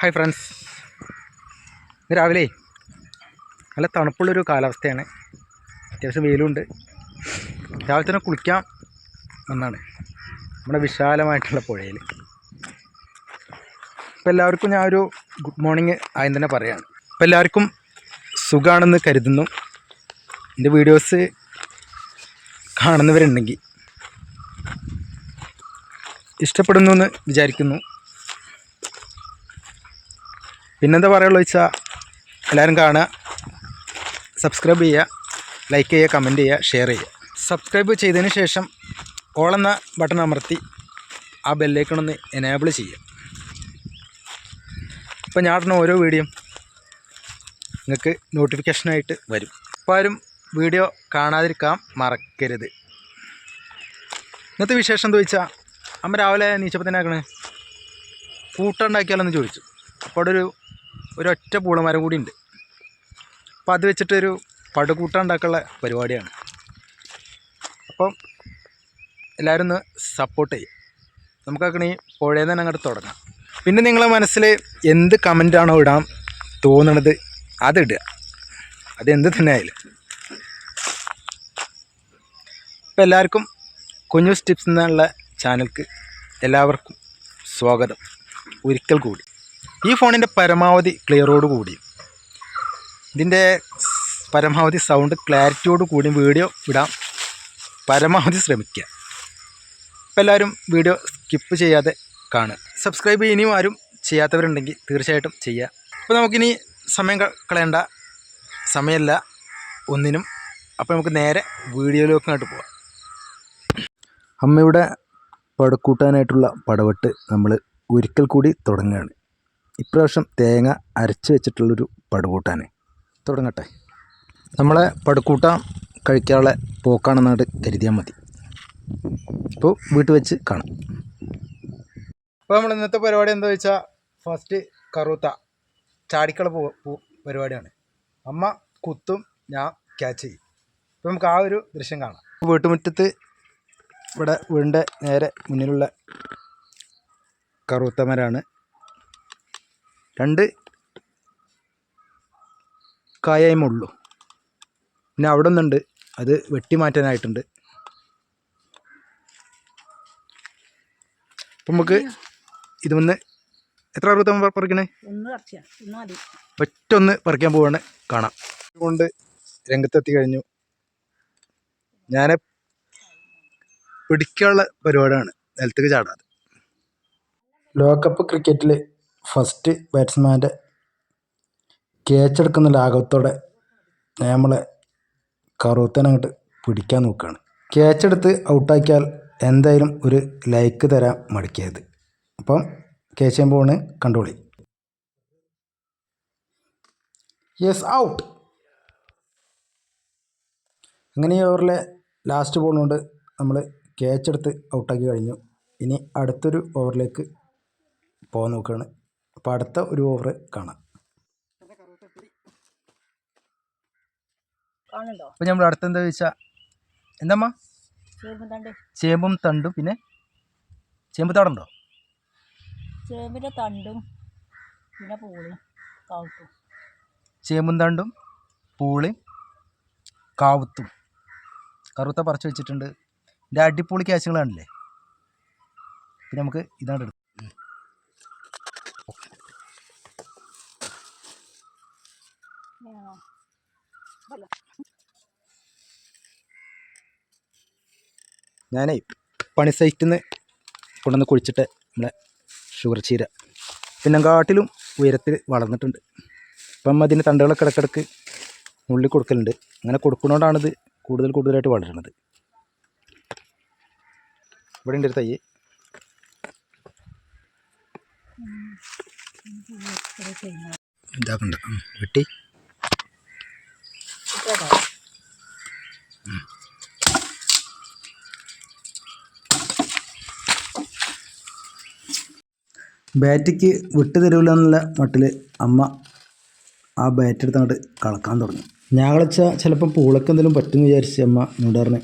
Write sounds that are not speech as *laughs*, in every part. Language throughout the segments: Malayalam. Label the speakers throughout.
Speaker 1: Hi friends. ഇന്ന് രാവിലെ നല്ല തണുപ്പുള്ളൊരു കാലാവസ്ഥയാണ്. അത്യാവശ്യം വെയിലുണ്ട്. രാവിലെ തന്നെ കുളിക്കാം എന്നാണ്. നമ്മുടെ വിശാലമായിട്ടുള്ള പുഴയിൽ ഇപ്പോൾ എല്ലാവർക്കും ഞാൻ ഒരു ഗുഡ് മോർണിംഗ് ആദ്യം തന്നെ പറയാണ് ഇപ്പോൾ എല്ലാവർക്കും സുഖമാണെന്ന് കരുതുന്നു. എന്റെ വീഡിയോസ് കാണുന്നവരുണ്ടെങ്കിൽ ഇഷ്ടപ്പെടുന്നു എന്ന് വിചാരിക്കുന്നു. പിന്നെന്താ പറയുള്ളൂ വെച്ചാൽ എല്ലാവരും കാണുക സബ്സ്ക്രൈബ് ചെയ്യുക ലൈക്ക് ചെയ്യുക കമന്റ് ചെയ്യുക ഷെയർ ചെയ്യുക. സബ്സ്ക്രൈബ് ചെയ്തതിന് ശേഷം ഓളെന്ന എന്ന ബട്ടൺ അമർത്തി ആ ബെല്ലേക്കണൊന്ന് എനേബിൾ ചെയ്യുക. ഇപ്പോൾ ഞാൻ ഇടുന്ന ഓരോ വീഡിയോ നിങ്ങൾക്ക് നോട്ടിഫിക്കേഷനായിട്ട് വരും. അപ്പോൾ ആരും വീഡിയോ കാണാതിരിക്കാം മറക്കരുത്. ഇന്നത്തെ വിശേഷം എന്താ ചോദിച്ചാൽ അമ്മ രാവിലെ നീച്ചപ്പോൾ തന്നെ ആക്കണേ? കൂട്ടുണ്ടാക്കിയാലോന്ന് ചോദിച്ചു. അപ്പോൾ അവിടെ ഒരു ഒരൊറ്റ പൂളമരം കൂടി ഉണ്ട് അപ്പോൾ അത് വെച്ചിട്ടൊരു പടുകൂട്ട ഉണ്ടാക്കാനുള്ള പരിപാടിയാണ്. അപ്പം എല്ലാവരും ഒന്ന് സപ്പോർട്ട് ചെയ്യും. നമുക്കാക്കണ ഈ പുഴയിൽ നിന്ന് തന്നെ അങ്ങോട്ട് തുടങ്ങാം. പിന്നെ നിങ്ങളെ മനസ്സിൽ എന്ത് കമന്റാണോ ഇടാൻ തോന്നണത് അതിടുക അതെന്ത് തന്നെ ആയാലും. അപ്പോൾ എല്ലാവർക്കും കുഞ്ഞു സ്റ്റിപ്സ് എന്നുള്ള ചാനൽക്ക് എല്ലാവർക്കും സ്വാഗതം. ഒരിക്കൽ കൂടി. ഈ ഫോണിന്റെ പരമാവധി ക്ലിയറോട് കൂടി ഇതിന്റെ പരമാവധി സൗണ്ട് ക്ലാരിറ്റിയോട് കൂടി വീഡിയോ ഇടാം പരമാവധി ശ്രമിക്കുക. അപ്പോൾ എല്ലാവരും വീഡിയോ സ്കിപ്പ് ചെയ്യാതെ കാണുക. സബ്സ്ക്രൈബ് ഇനിയും ആരും ചെയ്യാത്തവരുണ്ടെങ്കിൽ തീർച്ചയായിട്ടും ചെയ്യുക. അപ്പോൾ നമുക്കിനി സമയം കളയേണ്ട സമയമല്ല. ഒന്നിനും അപ്പോൾ നമുക്ക് നേരെ വീഡിയോയിലേക്ക് പോവാം. അമ്മയുടെ പടക്കൂട്ടാനായിട്ടുള്ള പടവെട്ട് നമ്മൾ ഒരിക്കൽ കൂടി തുടങ്ങുകയാണ്. ഇപ്രാവശ്യം തേങ്ങ അരച്ച് വെച്ചിട്ടുള്ളൊരു പടുകൂട്ടാണ് തുടങ്ങട്ടെ. നമ്മളെ പടുക്കൂട്ട കഴിക്കാനുള്ള പോക്കാണെന്നാണ് കരുതിയാൽ മതി. ഇപ്പോൾ വീട്ടിൽ വെച്ച് കാണാം. അപ്പോൾ നമ്മൾ ഇന്നത്തെ പരിപാടി എന്താ വെച്ചാൽ ഫസ്റ്റ് കറുത്ത ചാടിക്കള പോ പരിപാടിയാണ്. അമ്മ കുത്തും ഞാൻ ക്യാച്ച് ചെയ്യും. അപ്പോൾ നമുക്ക് ആ ഒരു ദൃശ്യം കാണാം. വീട്ടുമുറ്റത്ത് ഇവിടെ വീടിന്റെ നേരെ മുന്നിലുള്ള കറുത്തമരാണ്. രണ്ട് കായമുള്ളൂ പിന്നെ അവിടെ ഒന്നുണ്ട് അത് വെട്ടി മാറ്റാനായിട്ടുണ്ട് അപ്പം നമുക്ക് ഇത് വന്ന് എത്ര അറുപത്തമ്മ പറിക്കണേ?
Speaker 2: ഒന്ന്
Speaker 1: ഒറ്റൊന്ന് പറിക്കാൻ പോവാണ്. കാണാം. കൊണ്ട് രംഗത്തെത്തി കഴിഞ്ഞു. ഞാൻ പിടിക്കാനുള്ള പരിപാടിയാണ്. നിലത്തേക്ക് ചാടാതെ ലോകകപ്പ് ക്രിക്കറ്റിൽ ഫസ്റ്റ് ബാറ്റ്സ്മാന്റെ ക്യാച്ച് എടുക്കുന്ന ലാഘവത്തോടെ നമ്മളെ കറുത്തനങ്ങോട്ട് പിടിക്കാൻ നോക്കുകയാണ്. ക്യാച്ച് എടുത്ത് ഔട്ടാക്കിയാൽ എന്തായാലും ഒരു ലൈക്ക് തരാൻ മടിക്കരുത്. അപ്പം ചെയ്യുമ്പോൾ ആണ് കണ്ടോളി യെസ് ഔട്ട് അങ്ങനെ ഈ ഓവറിലെ ലാസ്റ്റ് ബോൾ കൊണ്ട് നമ്മൾ ക്യാച്ച് എടുത്ത് ഔട്ടാക്കി കഴിഞ്ഞു. ഇനി അടുത്തൊരു ഓവറിലേക്ക് പോകാൻ നോക്കുകയാണ്. അപ്പോൾ അടുത്ത ഒരു ഓവർ കാണാം.
Speaker 2: അപ്പം
Speaker 1: അപ്പോൾ നമ്മൾ അടുത്ത എന്താ ചോദിച്ചാൽ എന്താമ്മ? ചേമ്പും തണ്ടും പിന്നെ ചേമ്പ് തടണ്ടോ
Speaker 2: ചേമ്പിന്റെ തണ്ടും പിന്നെ പൂളി കാവുത്തും.
Speaker 1: ചേമ്പും തണ്ടും പൂളി കാവുത്തും. കറുത്ത പറിച്ചു വെച്ചിട്ടുണ്ട്. എന്റെ അടിപൊളി ക്യാച്ചുകളാണല്ലേ പിന്നെ നമുക്ക് ഇതാണ് ഞാനേ പണി സൈറ്റിൽ നിന്ന് കൊണ്ടുവന്ന് കുഴിച്ചിട്ട് നമ്മളെ ഷുഗർ ചീര പിന്നെ കാട്ടിലും ഉയരത്തിൽ വളർന്നിട്ടുണ്ട് അപ്പം അതിന്റെ തണ്ടുകളൊക്കെ ഇടക്കിടക്ക് ഉള്ളിൽ കൊടുക്കലുണ്ട് അങ്ങനെ കൊടുക്കുന്നതുകൊണ്ടാണിത് കൂടുതൽ കൂടുതലായിട്ട് വളരുന്നത് ഇവിടെ ഉണ്ട് ഒരു തൈ ഇതാക്കണ്ട വെട്ടി ബാറ്റിക്ക് വിട്ടു തരൂല എന്നുള്ള മട്ടിൽ അമ്മ ആ ബാറ്റ് എടുത്ത് അങ്ങോട്ട് കളക്കാൻ തുടങ്ങി. ഞാൻ കളിച്ച ചിലപ്പോൾ പൂളക്ക് എന്തെങ്കിലും പറ്റുമെന്ന് വിചാരിച്ച് അമ്മ എന്നോട് പറഞ്ഞു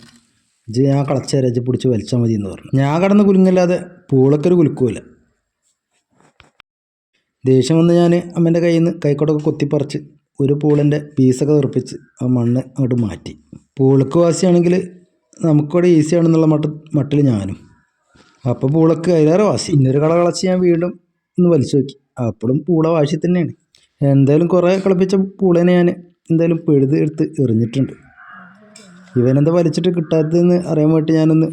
Speaker 1: ഞാൻ കളച്ച രജ പിടിച്ച് വലിച്ചാൽ മതി എന്ന് പറഞ്ഞു. ഞാൻ കടന്ന് കുലുങ്ങില്ലാതെ പൂളക്കൊരു കുലുക്കുമില്ല. ദേഷ്യം വന്ന് ഞാൻ അമ്മേന്റെ കയ്യിൽ നിന്ന് കൈക്കോട്ടൊക്കെ കൊത്തിപ്പറിച്ച് ഒരു പൂളിന്റെ പീസൊക്കെ തെറിപ്പിച്ച് ആ മണ്ണ് അങ്ങോട്ട് മാറ്റി. പൂളക്ക് വാസിയാണെങ്കിൽ നമുക്കിവിടെ ഈസിയാണെന്നുള്ള മട്ട മട്ടിൽ ഞാനും. അപ്പോൾ പൂളക്ക് അതിലേറെ വാസി. ഇന്നൊരു കള കളച്ച് ഞാൻ വീണ്ടും ഒന്ന് വലിച്ചു നോക്കി. അപ്പോഴും പൂള വാശി തന്നെയാണ്. എന്തായാലും കുറേ കളിപ്പിച്ച പൂളേനെ ഞാൻ എന്തായാലും പെഴുത് എടുത്ത് എറിഞ്ഞിട്ടുണ്ട്. ഇവനെന്താ വലിച്ചിട്ട് കിട്ടാത്തതെന്ന് അറിയാൻ വേണ്ടി ഞാനൊന്ന്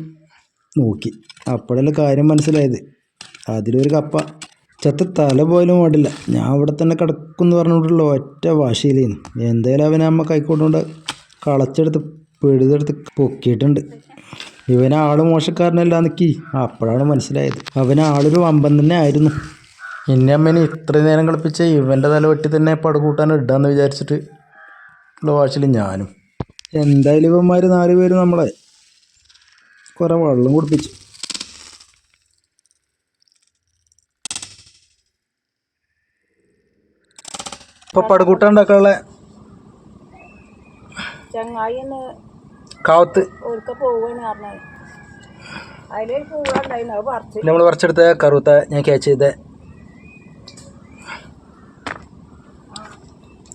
Speaker 1: നോക്കി. അപ്പോഴല്ല കാര്യം മനസ്സിലായത്. അതിലൊരു കപ്പ. ചത്ത തല പോലും ഓടില്ല. ഞാൻ അവിടെ തന്നെ കിടക്കുമെന്ന് പറഞ്ഞുകൊണ്ടുള്ള ഒറ്റ വാശിയിലേന്ന് എന്തായാലും അവനെ അമ്മ കൈക്കോട്ടുകൊണ്ട് കളച്ചെടുത്ത് പെഴുതെടുത്ത് പൊക്കിയിട്ടുണ്ട്. ഇവനാൾ മോശക്കാരനല്ല നിൽക്കി അപ്പോഴാണ് മനസ്സിലായത്. അവനാളൊരു വമ്പൻ തന്നെ ആയിരുന്നു. എന്നെ അമ്മേനെ ഇത്രയും നേരം കളിപ്പിച്ച ഇവന്റെ തല വെട്ടി തന്നെ പടകൂട്ടാൻ ഇടാന്ന് വിചാരിച്ചിട്ട് ഉള്ള വാശിയിൽ ഞാനും. എന്തായാലും ഇവന്മാർ നാല് പേര് നമ്മളെ കുറേ വെള്ളം കുടിപ്പിച്ചു. ഇപ്പൊ പടകൂട്ട ഉണ്ടാക്കാനുള്ള
Speaker 2: ചങ്ങായി ഒന്ന്
Speaker 1: കാവത്ത് നമ്മൾ പറിച്ചെടുത്ത കറുത്ത ഞാൻ ക്യാച്ച് ചെയ്ത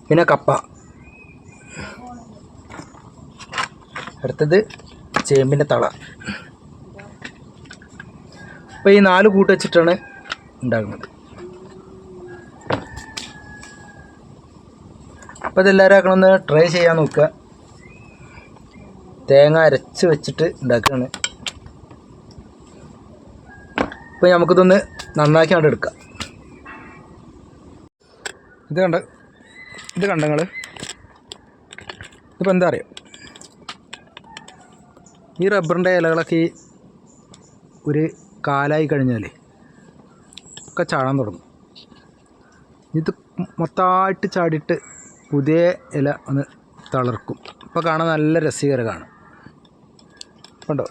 Speaker 1: പിന്നെ കപ്പ. അടുത്തത് ചേമ്പിന്റെ തള. അപ്പോൾ ഈ നാല് കൂട്ട് വെച്ചിട്ടാണ് ഉണ്ടാകുന്നത് അപ്പോൾ ഇതെല്ലാവരും ആക്കണമെന്ന് ട്രൈ ചെയ്യാൻ നോക്കുക. തേങ്ങ അരച്ച് വെച്ചിട്ട് ഉണ്ടാക്കുകയാണ്. ഇപ്പോൾ നമുക്കിതൊന്ന് നന്നാക്കി കണ്ടെടുക്കാം ഇത് കണ്ട? ഇത് കണ്ടങ്ങൾ ഇപ്പോൾ എന്താ അറിയാം? ഈ റബ്ബറിന്റെ ഇലകളൊക്കെ ഒരു കാലായി കഴിഞ്ഞാൽ ഒക്കെ ചാടാൻ തുടങ്ങും. ഇത് മൊത്തമായിട്ട് ചാടിയിട്ട് പുതിയ ഇല ഒന്ന് തളർക്കും. അപ്പോൾ കാണാൻ നല്ല രസകരമാണ് കണ്ടോ?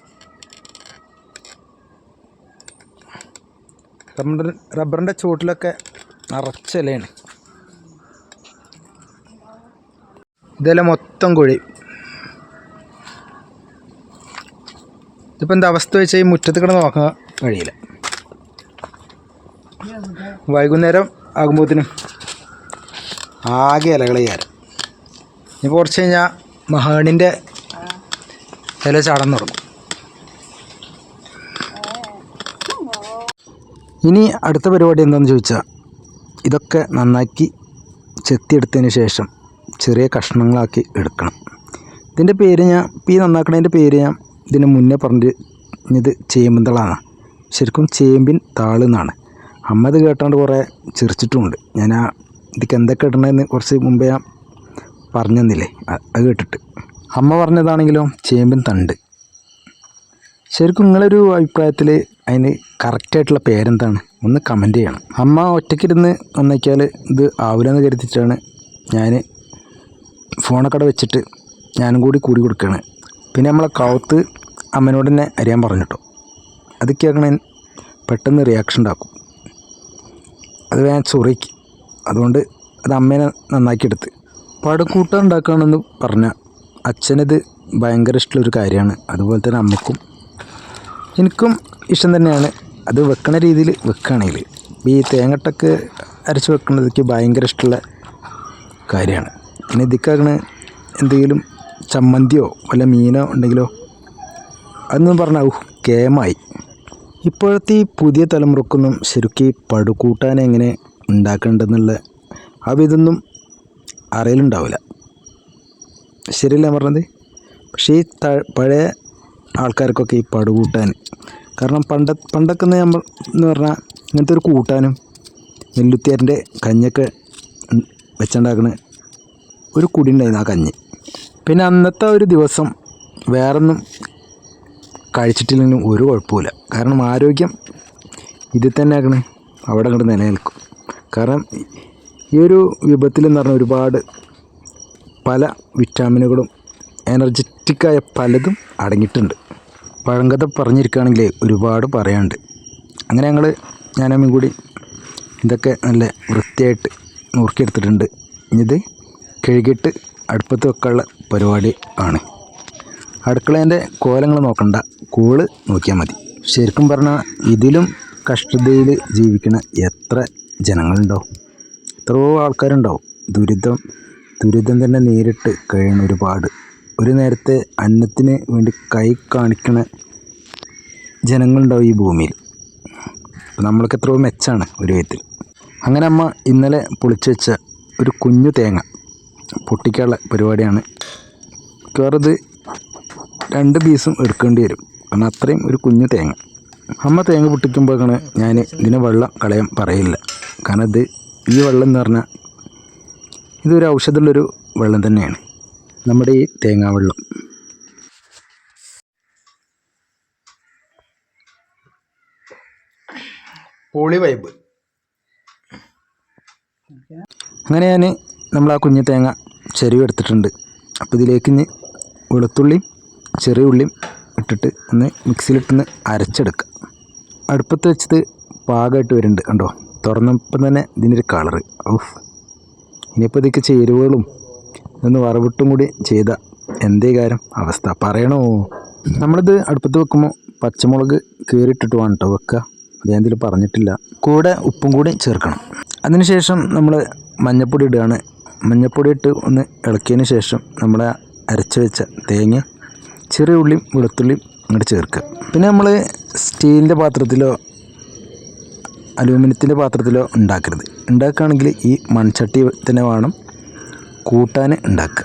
Speaker 1: റബ്ബറിന്റെ റബ്ബറിന്റെ ചുവട്ടിലൊക്കെ നിറച്ച ഇലയാണ്. ഇതെല്ലാം മൊത്തം കുഴി. ഇതിപ്പോൾ എന്താ അവസ്ഥ വെച്ചാൽ ഈ മുറ്റത്ത് കിടന്ന് നോക്കാൻ കഴിയില്ല. വൈകുന്നേരം ആകുമ്പോഴത്തേനും ആകെ ഇലകൾ ചെയ്യാറ് ഇപ്പോൾ കുറച്ച് കഴിഞ്ഞാൽ മഹാണിന്റെ ഇല ചാടാൻ തുടങ്ങും. ഇനി അടുത്ത പരിപാടി എന്താണെന്ന് ചോദിച്ചാൽ ഇതൊക്കെ നന്നാക്കി ചെത്തിയെടുത്തതിന് ശേഷം ചെറിയ കഷ്ണങ്ങളാക്കി എടുക്കണം. ഇതിന്റെ പേര് ഞാൻ ഈ നന്നാക്കണതിന്റെ പേര് ഞാൻ ഇതിന് മുന്നേ പറഞ്ഞത് ചേമ്പന്തളാണ്. ശരിക്കും ചേമ്പിൻ താൾ എന്നാണ്. അമ്മ ഇത് കേട്ടാണ്ട് കുറേ ചിരിച്ചിട്ടുമുണ്ട് ഞാൻ ആ ഇതിക്ക് എന്തൊക്കെ ഇടണമെന്ന് കുറച്ച് മുമ്പേ ഞാൻ പറഞ്ഞെന്നില്ലേ അത് കേട്ടിട്ട്. അമ്മ പറഞ്ഞതാണെങ്കിലും ചേമ്പിൻ തണ്ട്. ശരിക്കും നിങ്ങളൊരു അഭിപ്രായത്തിൽ അതിന് കറക്റ്റായിട്ടുള്ള പേരെന്താണ്? ഒന്ന് കമന്റ് ചെയ്യണം. അമ്മ ഒറ്റയ്ക്കിരുന്ന് വന്നേക്കാൽ ഇത് ആവില്ലെന്ന് കരുതിയിട്ടാണ് ഞാൻ ഫോണൊക്കെ അവിടെ വെച്ചിട്ട് ഞാനും കൂടി കൂടി കൊടുക്കുകയാണ്. പിന്നെ നമ്മളെ കൗത്ത് അമ്മനോട് തന്നെ അറിയാൻ പറഞ്ഞു കേട്ടോ അത് അതൊക്കെയാക്കണ പെട്ടെന്ന് റിയാക്ഷൻ ഉണ്ടാക്കും. അത് ഞാൻ സോറിക്ക് അതുകൊണ്ട് അത് അമ്മേനെ നന്നാക്കിയെടുത്ത് പടക്കൂട്ടം ഉണ്ടാക്കുകയാണെന്ന് പറഞ്ഞാൽ അച്ഛനത് ഭയങ്കര ഇഷ്ടമുള്ളൊരു കാര്യമാണ്. അതുപോലെ തന്നെ അമ്മക്കും എനിക്കും ഇഷ്ടം തന്നെയാണ്. അത് വെക്കണ രീതിയിൽ വെക്കുകയാണെങ്കിൽ ഈ തേങ്ങട്ടൊക്കെ അരച്ച് വെക്കുന്നതൊക്കെ ഭയങ്കര ഇഷ്ടമുള്ള കാര്യമാണ്. പിന്നെ ഇതിക്കാണ് എന്തെങ്കിലും ചമ്മന്തിയോ വല്ല മീനോ ഉണ്ടെങ്കിലോ അതൊന്നും പറഞ്ഞാൽ ഊ കേമായി. ഇപ്പോഴത്തെ ഈ പുതിയ തലമുറക്കൊന്നും ശരിക്കും പടുകൂട്ടാൻ എങ്ങനെ ഉണ്ടാക്കേണ്ടതെന്നുള്ള ഇതൊന്നും അറിയലുണ്ടാവില്ല. ശരിയല്ല പറഞ്ഞത്? പക്ഷേ ഈ ത പഴയ ആൾക്കാർക്കൊക്കെ ഈ പടുകൂട്ടാൻ കാരണം പണ്ട പണ്ടൊക്കെ നമ്മൾ എന്ന് പറഞ്ഞാൽ ഇങ്ങനത്തെ ഒരു കൂട്ടാനും നെല്ലുത്തിയാറിന്റെ കഞ്ഞൊക്കെ വെച്ചുണ്ടാക്കണ ഒരു കുടി ഉണ്ടായിരുന്നു ആ കഞ്ഞി. പിന്നെ അന്നത്തെ ഒരു ദിവസം വേറൊന്നും കഴിച്ചിട്ടില്ലെങ്കിലും ഒരു കുഴപ്പമില്ല കാരണം ആരോഗ്യം ഇതിൽ തന്നെ ആക്കണേ അവിടെ അങ്ങോട്ട് നിലനിൽക്കും. കാരണം ഈ ഒരു വിഭത്തിൽ എന്ന് പറഞ്ഞാൽ ഒരുപാട് പല വിറ്റാമിനുകളും എനർജറ്റിക്കായ പലതും അടങ്ങിയിട്ടുണ്ട്. പഴങ്കഥ പറഞ്ഞിരിക്കുകയാണെങ്കിൽ ഒരുപാട് പറയാനുണ്ട്. അങ്ങനെ ഞങ്ങൾ ഞാനും കൂടി ഇതൊക്കെ നല്ല വൃത്തിയായിട്ട് നുറുക്കിയെടുത്തിട്ടുണ്ട് ഇത് കഴുകിയിട്ട് അടുപ്പത്ത് വെക്കാനുള്ള പരിപാടി ആണ്. അടുക്കളേന്റെ കോലങ്ങൾ നോക്കണ്ട. കൂൾ നോക്കിയാൽ മതി. ശരിക്കും പറഞ്ഞാൽ ഇതിലും കഷ്ടതയിൽ ജീവിക്കുന്ന എത്ര ജനങ്ങളുണ്ടാവും എത്രയോ ആൾക്കാരുണ്ടാവും. ദുരിതം ദുരിതം തന്നെ നേരിട്ട് കഴിയണ ഒരുപാട്. ഒരു നേരത്തെ അന്നത്തിന് വേണ്ടി കൈ കാണിക്കണ ജനങ്ങളുണ്ടാവും ഈ ഭൂമിയിൽ. നമ്മൾക്ക് എത്രയോ മെച്ചാണ് ഒരു വിധത്തിൽ. അങ്ങനെ അമ്മ ഇന്നലെ പൊളിച്ചു വെച്ച ഒരു കുഞ്ഞു തേങ്ങ പൊട്ടിക്കാനുള്ള പരിപാടിയാണ്. മിക്കവാറും രണ്ട് പീസും എടുക്കേണ്ടി വരും. കാരണം അത്രയും ഒരു കുഞ്ഞു തേങ്ങ. അമ്മ തേങ്ങ പൊട്ടിക്കുമ്പോഴാണ് ഞാൻ ഇതിന് വെള്ളം കളയാൻ പറയില്ല. കാരണം ഇത് ഈ വെള്ളം എന്ന് പറഞ്ഞാൽ ഇതൊരു ഔഷധമുള്ളൊരു വെള്ളം തന്നെയാണ്. നമ്മുടെ ഈ തേങ്ങാ വെള്ളം. പോളി വൈബ്. അങ്ങനെ ഞാൻ നമ്മൾ ആ കുഞ്ഞു തേങ്ങ ചെറിയ എടുത്തിട്ടുണ്ട്. അപ്പോൾ ഇതിലേക്ക് ഇനി വെളുത്തുള്ളിയും ചെറിയ ഉള്ളിയും ഇട്ടിട്ട് ഒന്ന് മിക്സിയിലിട്ടൊന്ന് അരച്ചെടുക്കുക അടുപ്പത്ത് വെച്ചത് പാകമായിട്ട് വരുന്നുണ്ട് കണ്ടോ? തുറന്നപ്പം തന്നെ ഇതിനൊരു കളറ്. ഓഫ് ഇനിയിപ്പോൾ ഇതൊക്കെ ചേരുവകളും ഒന്ന് വറവിട്ടും കൂടി ചെയ്ത എന്തേ കാര്യം? അവസ്ഥ. പറയണോ? നമ്മളിത് അടുപ്പത്ത് വെക്കുമ്പോൾ പച്ചമുളക് കീറിയിട്ടിട്ട് വേണം കേട്ടോ വെക്കുക ഞാൻ ഇതിൽ പറഞ്ഞിട്ടില്ല. കൂടെ ഉപ്പും കൂടി ചേർക്കണം. അതിനുശേഷം നമ്മൾ മഞ്ഞപ്പൊടി ഇടുകയാണ് മഞ്ഞപ്പൊടി ഇട്ട് ഒന്ന് ഇളക്കിയതിന് ശേഷം നമ്മൾ അരച്ച് വെച്ച തേങ്ങ ചെറിയ ഉള്ളിയും വെളുത്തുള്ളിയും അങ്ങോട്ട് ചേർക്കുക. പിന്നെ നമ്മൾ സ്റ്റീലിന്റെ പാത്രത്തിലോ അലൂമിനിയത്തിന്റെ പാത്രത്തിലോ ഉണ്ടാക്കരുത്. ഉണ്ടാക്കുകയാണെങ്കിൽ ഈ മൺചട്ടി തന്നെ വേണം കൂട്ടാൻ ഉണ്ടാക്കുക.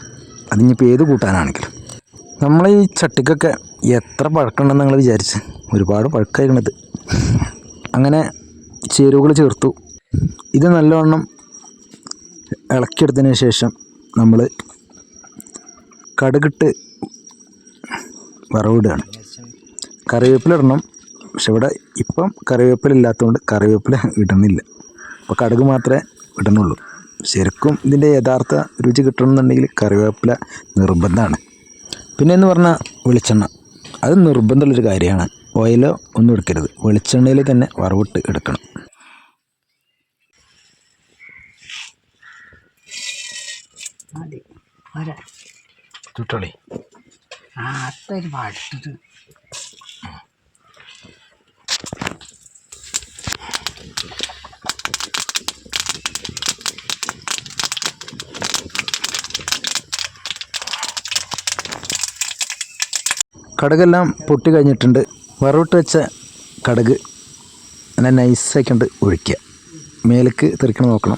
Speaker 1: അതിനിപ്പോൾ ഏത് കൂട്ടാനാണെങ്കിലും. നമ്മൾ ഈ ചട്ടിക്കൊക്കെ എത്ര പഴക്കമുണ്ടെന്ന് നിങ്ങൾ വിചാരിച്ച്? ഒരുപാട് പഴക്കായിരുന്നത് *laughs* അങ്ങനെ ചേരുവകൾ ചേർത്തു. ഇത് നല്ലവണ്ണം ഇളക്കിയെടുത്തതിന് ശേഷം നമ്മൾ കടുകിട്ട് വറവിടുകയാണ്. കറിവേപ്പില ഇടണം. പക്ഷെ ഇവിടെ ഇപ്പം കറിവേപ്പില ഇല്ലാത്തതുകൊണ്ട് കറിവേപ്പില ഇടുന്നില്ല. അപ്പോൾ കടുക് മാത്രമേ ഇടുന്നുള്ളൂ. ശരിക്കും ഇതിന്റെ യഥാർത്ഥ രുചി കിട്ടണമെന്നുണ്ടെങ്കിൽ കറിവേപ്പില നിർബന്ധമാണ്. പിന്നെ എന്ന് പറഞ്ഞാൽ വെളിച്ചെണ്ണ. അത് നിർബന്ധമുള്ളൊരു കാര്യമാണ്. ഓയിലോ ഒന്നും എടുക്കരുത്. വെളിച്ചെണ്ണയിൽ തന്നെ വറവിട്ട് എടുക്കണം
Speaker 2: മതി
Speaker 1: ചുട്ടോളി.
Speaker 2: ആ അത്തൊരു പാട്ടിട്ട്
Speaker 1: കടുകെല്ലാം പൊട്ടി കഴിഞ്ഞിട്ടുണ്ട്. വറവിട്ട് വെച്ച കടക് അങ്ങനെ നൈസായിക്കൊണ്ട് ഒഴിക്കുക. മേലേക്ക് തെറിക്കണം നോക്കണം.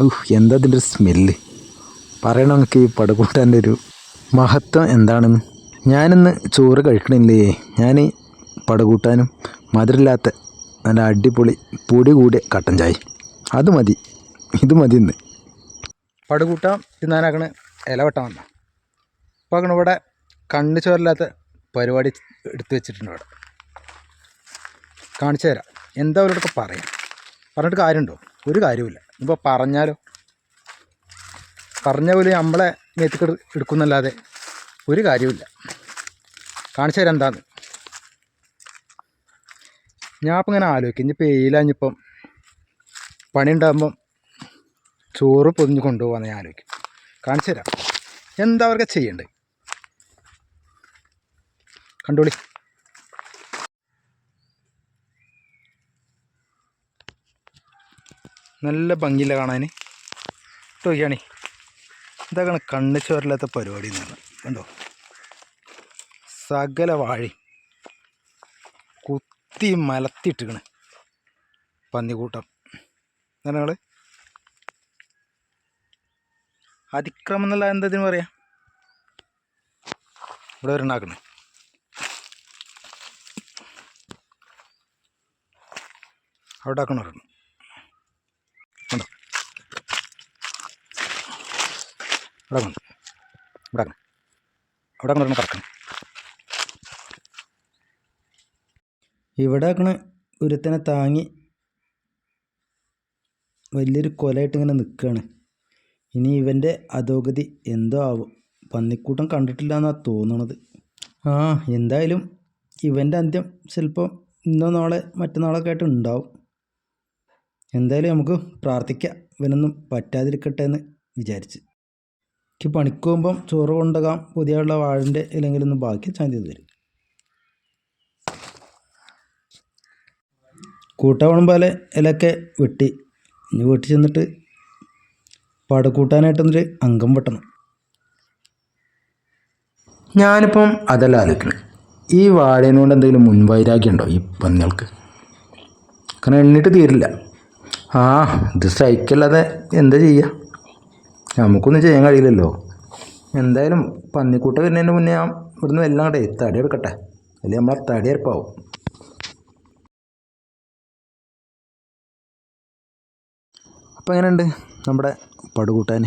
Speaker 1: ഔഹ് എന്താ അതിന്റെ ഒരു സ്മെല്ല്? പറയണം എനിക്ക് ഈ പടുകൂട്ടാന്റെ ഒരു മഹത്വം എന്താണെന്ന്. ഞാനിന്ന് ചോറ് കഴിക്കണില്ലേ? ഞാൻ പടുകൂട്ടാനും മധുരമില്ലാത്ത നല്ല അടിപൊളി പൊടി കൂടിയ കട്ടൻ ചായ. അത് മതി. ഇത് മതി ഇന്ന്. പടുകൂട്ടാം തിന്നാനാക്കണ ഇല വെട്ടാൻ വന്ന അപ്പോൾ അങ്ങനെ ഇവിടെ കണ്ണ് ചോരില്ലാത്ത പരിപാടി എടുത്തു വെച്ചിട്ടുണ്ട് ഇവിടെ. കാണിച്ചു തരാം. എന്താ അവരോടൊക്കെ പറയാം? പറഞ്ഞിട്ട് കാര്യമുണ്ടോ? ഒരു കാര്യമില്ല ഇപ്പോൾ പറഞ്ഞാലോ? പറഞ്ഞ പോലെ നമ്മളെ മേത്തിക്ക് എടു- എടുക്കുന്നല്ലാതെ ഒരു കാര്യമില്ല കാണിച്ചു തരാം എന്താന്ന്. ഞാൻ അപ്പം ഇങ്ങനെ ആലോചിക്കും. ഇനിയിപ്പോൾ പണി ഉണ്ടാകുമ്പം ചോറ് പൊതിഞ്ഞ് കൊണ്ടുപോകാമെന്ന് ഞാൻ ആലോചിക്കും. കാണിച്ചു തരാം. എന്താ അവർക്ക് ചെയ്യേണ്ടത്? കണ്ടോളി. നല്ല ഭംഗിയില്ല കാണാൻ നോക്കിയാണി. ഇതാക്കാണ് കണ്ണ് ചോരില്ലാത്ത പരിപാടി എന്നാണ് കണ്ടോ? സകല വാഴി കുത്തി മലത്തിയിട്ടിക്കണ് പന്നിക്കൂട്ടം. എന്താണ് നിങ്ങൾ അതിക്രമം എന്നുള്ള എന്താ പറയാം പറയാ? ഇവിടെ ഉണ്ടാക്കണേ. അവിടെ ആക്കണം ഒരെണ്ണം കണ്ടോ ഇവിടെ കൊണ്ട് ഇവിടെ അവിടെ ഒരെണ്ണം കറക്കണം. ഇവിടെ ആക്കണ ഒരുത്തനെ താങ്ങി വലിയൊരു കൊലയായിട്ട് ഇങ്ങനെ നിൽക്കുകയാണ്. ഇനി ഇവന്റെ അധോഗതി എന്തോ ആവും. പന്നിക്കൂട്ടം കണ്ടിട്ടില്ല എന്നാണ് തോന്നണത്. ആ എന്തായാലും ഇവന്റെ അന്ത്യം ചിലപ്പോൾ ഇന്നോ നാളെ മറ്റന്നാളൊക്കെ ആയിട്ട് ഉണ്ടാവും. എന്തായാലും നമുക്ക് പ്രാർത്ഥിക്കാം. ഇവനൊന്നും പറ്റാതിരിക്കട്ടെ എന്ന് വിചാരിച്ച്. എനിക്ക് പണിക്ക് പോകുമ്പം ചോറ് കൊണ്ടുപോകാം പുതിയുള്ള വാഴിന്റെ ഇല്ലെങ്കിൽ ഒന്ന് ബാക്കി ചാന്തി തരും. കൂട്ടാവണമ്പാലെ ഇലയൊക്കെ വെട്ടി. ഇനി വീട്ടിൽ ചെന്നിട്ട് പാട് കൂട്ടാനായിട്ടൊന്നൊരു അംഗം വെട്ടണം. ഞാനിപ്പം അതല്ല ആലോചിക്കണം. ഈ വാഴേനോട് എന്തെങ്കിലും മുൻവൈരാഗ്യം ഉണ്ടോ ഈ പന്നികൾക്ക്? കാരണം എണ്ണിട്ട് തീരില്ല. ആ ഇത് സഹിക്കല്ലാതെ എന്താ ചെയ്യുക? നമുക്കൊന്നും ചെയ്യാൻ കഴിയില്ലല്ലോ. എന്തായാലും പന്നിക്കൂട്ട വരുന്നതിന് മുന്നേ ഞാൻ ഇവിടുന്ന് എല്ലാം കൂടെ തടി എടുക്കട്ടെ. അല്ലെങ്കിൽ നമ്മളെ തടി അരപ്പാവും. അപ്പം എങ്ങനെയുണ്ട് നമ്മുടെ പടുകൂട്ടാൻ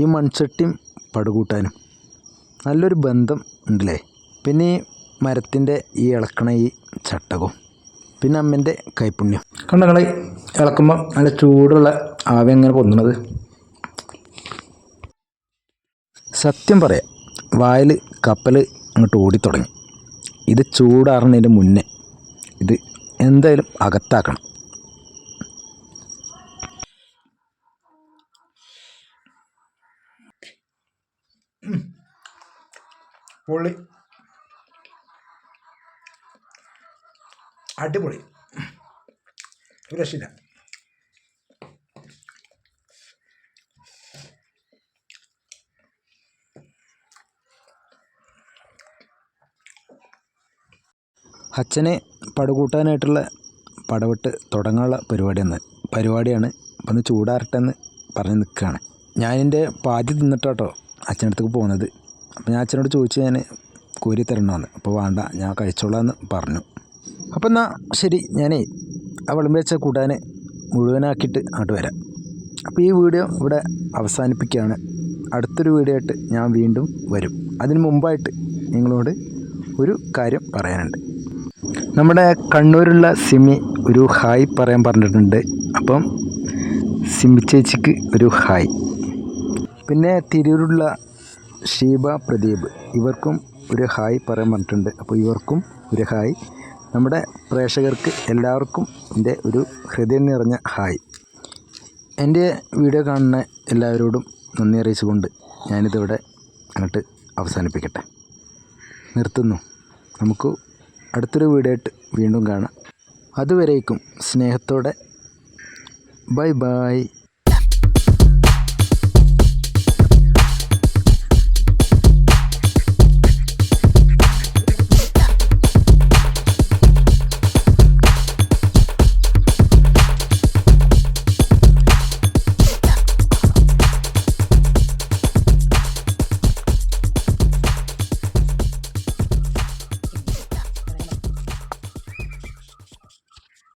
Speaker 1: ഈ മൺചട്ടിയും പടുകൂട്ടാനും നല്ലൊരു ബന്ധം ഉണ്ടല്ലേ? പിന്നെ ഈ മരത്തിന്റെ ഈ ഇളക്കണ ഈ ചട്ടകവും പിന്നെ അമ്മേന്റെ കൈപ്പുണ്യം. കണ്ടങ്ങളെ ഇളക്കുമ്പോൾ നല്ല ചൂടുള്ള ആവി അങ്ങനെ പൊന്നണത് സത്യം പറയാം വായിൽ കപ്പൽ അങ്ങോട്ട് ഓടിത്തുടങ്ങി ഇത് ചൂടാറുന്നതിന്റെ മുന്നേ ഇത് എന്തായാലും അകത്താക്കണം. പൊളി അടിപൊളി. രക്ഷില്ല അച്ഛന് പടുകൂട്ടാനായിട്ടുള്ള പടവിട്ട് തുടങ്ങാനുള്ള പരിപാടിയാണ് പരിപാടിയാണ് അപ്പം ഒന്ന് ചൂടാറട്ടെ എന്ന് പറഞ്ഞ് നിൽക്കുകയാണ് ഞാനിന്റെ പാതി തിന്നിട്ടാട്ടോ അച്ഛന്റെ അടുത്തേക്ക് പോകുന്നത് അപ്പോൾ ഞാൻ അച്ഛനോട് ചോദിച്ചു ഞാൻ കോരി തരണമെന്ന്. അപ്പോൾ വേണ്ട ഞാൻ കഴിച്ചോളാം എന്ന് പറഞ്ഞു. അപ്പോൾ എന്നാൽ ശരി ഞാനേ ആ വിളമ്പി വെച്ച കൂട്ടാൻ മുഴുവനാക്കിയിട്ട് അങ്ങോട്ട് വരാം. അപ്പോൾ ഈ വീഡിയോ ഇവിടെ അവസാനിപ്പിക്കുകയാണ്. അടുത്തൊരു വീഡിയോ ആയിട്ട് ഞാൻ വീണ്ടും വരും. അതിന് മുമ്പായിട്ട് നിങ്ങളോട് ഒരു കാര്യം പറയാനുണ്ട്. നമ്മുടെ കണ്ണൂരുള്ള സിമി ഒരു ഹായ് പറയാൻ പറഞ്ഞിട്ടുണ്ട്. അപ്പം സിമി ചേച്ചിക്ക് ഒരു ഹായ്. പിന്നെ തിരൂരുള്ള ഷീബ പ്രദീപ് ഇവർക്കും ഒരു ഹായ് പറയാൻ പറഞ്ഞിട്ടുണ്ട്. അപ്പോൾ ഇവർക്കും ഒരു ഹായ്. നമ്മുടെ പ്രേക്ഷകർക്ക് എല്ലാവർക്കും എന്റെ ഒരു ഹൃദയം നിറഞ്ഞ ഹായ്. എന്റെ വീഡിയോ കാണുന്ന എല്ലാവരോടും നന്ദി അറിയിച്ചുകൊണ്ട് ഞാനിതിവിടെ അങ്ങോട്ട് അവസാനിപ്പിക്കട്ടെ. നിർത്തുന്നു. നമുക്ക് അടുത്തൊരു വീഡിയോ വീണ്ടും കാണാം. അതുവരേക്കും സ്നേഹത്തോടെ. Bye bye.